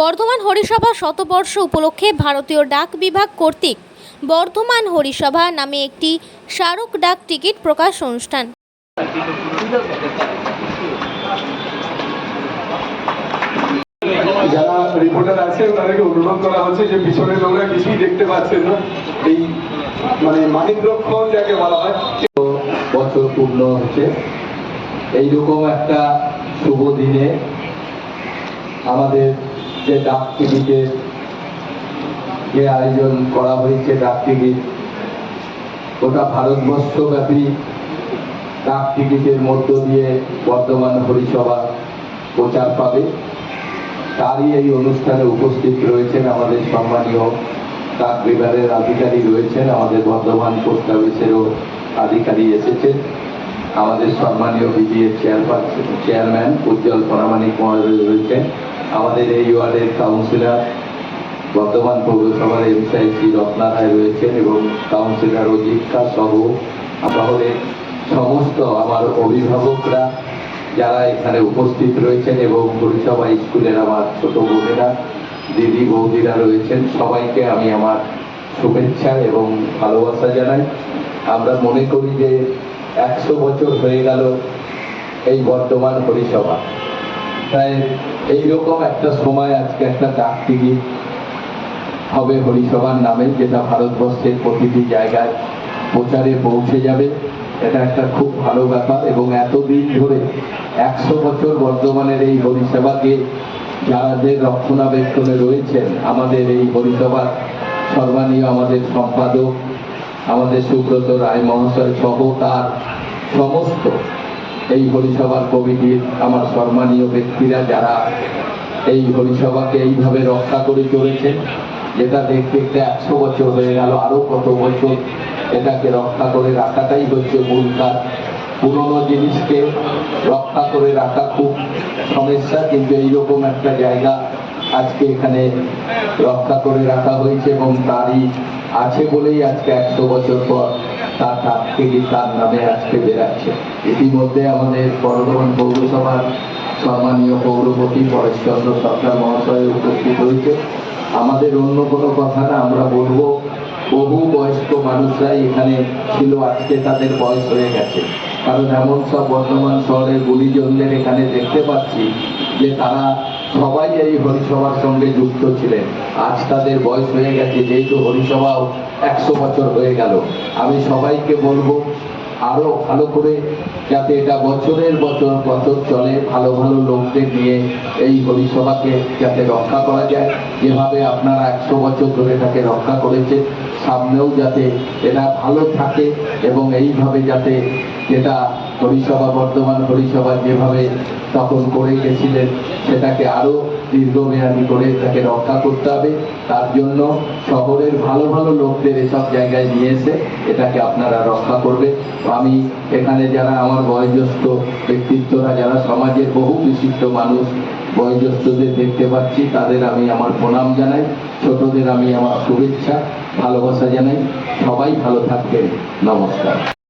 বর্ধমান হরিসভা শতবর্ষ উপলক্ষে ভারতীয় ডাক বিভাগ কর্তৃক বর্ধমান হরিসভা নামে একটি স্মারক ডাক টিকিট প্রকাশ অনুষ্ঠান। যারা রিপোর্টার আছে তাদেরকে অনুরোধ করা হচ্ছে যে লোকরা কিছুই দেখতে পাচ্ছেন না। এই মানে মাহেন্দ্রক্ষণ যাকে বলা হয়। বছর পূর্ণ হচ্ছে। এইরকম একটা শুভ দিনে আমাদের যে ডাক টিকিটের যে আয়োজন করা হয়েছে ডাক টিকিট গোটা ভারতবর্ষব্যাপী ডাক টিকিটের মধ্য দিয়ে বর্তমান হরিসভা প্রচার পাবে। তারই এই অনুষ্ঠানে উপস্থিত রয়েছেন আমাদের সম্মানীয় ডাক বিভাগের আধিকারিক রয়েছেন, আমাদের বর্ধমান পোস্ট অফিসেরও আধিকারিক এসেছেন, আমাদের সম্মানীয় BDA chairperson, chairman Ujjwal Pramanik মহোদয় রয়েছেন। আমাদের এই ওয়ার্ডের কাউন্সিলর বর্ধমান পৌরসভার এমসাইসি রত্না রায় রয়েছেন এবং কাউন্সিলর অজিক্ষা সহ শহরের সমস্ত আমার অভিভাবকরা যারা এখানে উপস্থিত রয়েছেন এবং পরিষেবা স্কুলের আমার ছোট বোনেরা, দিদি, বৌদিরা রয়েছেন, সবাইকে আমি আমার শুভেচ্ছা এবং ভালোবাসা জানাই। আমরা মনে করি যে একশো বছর হয়ে গেল এই বর্তমান পরিষেবা তাই এইরকম একটা সময় আজকে একটা ডাকটিকিট হবে হরিসভার নামে, যেটা ভারতবর্ষের প্রতিটি জায়গায় প্রচারে পৌঁছে যাবে। এটা একটা খুব ভালো ব্যাপার এবং এতদিন ধরে একশো বছর বর্ধমানের এই হরিসেবাকে যাদের রক্ষণাবেক্ষণে রয়েছেন, আমাদের এই হরিসভার সর্বানীয় আমাদের সম্পাদক, আমাদের সুব্রত রায় মহাশয় সহ তার সমস্ত এই হরিসভার কমিটির আমার সম্মানীয় ব্যক্তিরা যারা এই হরিসভাকে এইভাবে রক্ষা করে চলেছেন যেটা দেখতে দেখতে একশো বছর হয়ে গেল, আরও কত বছর এটাকে রক্ষা করে রাখাটাই হচ্ছে মূল কাজ। পুরনো জিনিসকে রক্ষা করে রাখা খুব সমস্যা, কিন্তু এইরকম একটা জায়গা আজকে এখানে রক্ষা করে রাখা হয়েছে এবং তারই আছে বলেই আজকে একশো বছর পর তার ডাক থেকে তার নামে আজকে বেরাচ্ছে ইতিমধ্যে আমাদের বর্ধমান পৌরসভার সম্মানীয় পৌরপতি পরেশচন্দ্র সরকার মহাশয় উপস্থিত হয়েছে। আমাদের অন্য কোনো কথা না, আমরা বলব, বহু বয়স্ক মানুষরাই এখানে ছিল, আজকে তাদের বয়স হয়ে গেছে। কারণ এমন সব বর্ধমান শহরের গুলিজনদের এখানে দেখতে পাচ্ছি যে তারা সবাই এই হরিসভার সঙ্গে যুক্ত ছিলেন। আজ তাদের বয়স হয়ে গেছে, যেহেতু হরিসভাও একশো বছর হয়ে গেল। আমি সবাইকে বলব, আরও ভালো করে যাতে এটা বছরের বছর বছর চলে, ভালো ভালো লোকদের নিয়ে এই হরিসভাকে যাতে রক্ষা করা যায়। যেভাবে আপনারা একশো বছর ধরে এটাকে রক্ষা করেছে সামনেও যাতে এটা ভালো থাকে এবং এইভাবে যাতে যেটা হরিসভা বর্তমান হরিসভা যেভাবে তখন করে গেছিলেন, সেটাকে আরও দীর্ঘমেয়াদী করে তাকে রক্ষা করতে হবে। তার জন্য শহরের ভালো ভালো লোকদের এসব জায়গায় নিয়ে এসে এটাকে আপনারা রক্ষা করবে আমি এখানে যারা আমার বয়োজ্যেষ্ঠ ব্যক্তিত্বরা, যারা সমাজের বহু বিশিষ্ট মানুষ, বয়োজ্যেষ্ঠদের দেখতে পাচ্ছি, তাদের আমি আমার প্রণাম জানাই। ছোটদের আমি আমার শুভেচ্ছা, ভালোবাসা জানাই। সবাই ভালো থাকবেন। নমস্কার।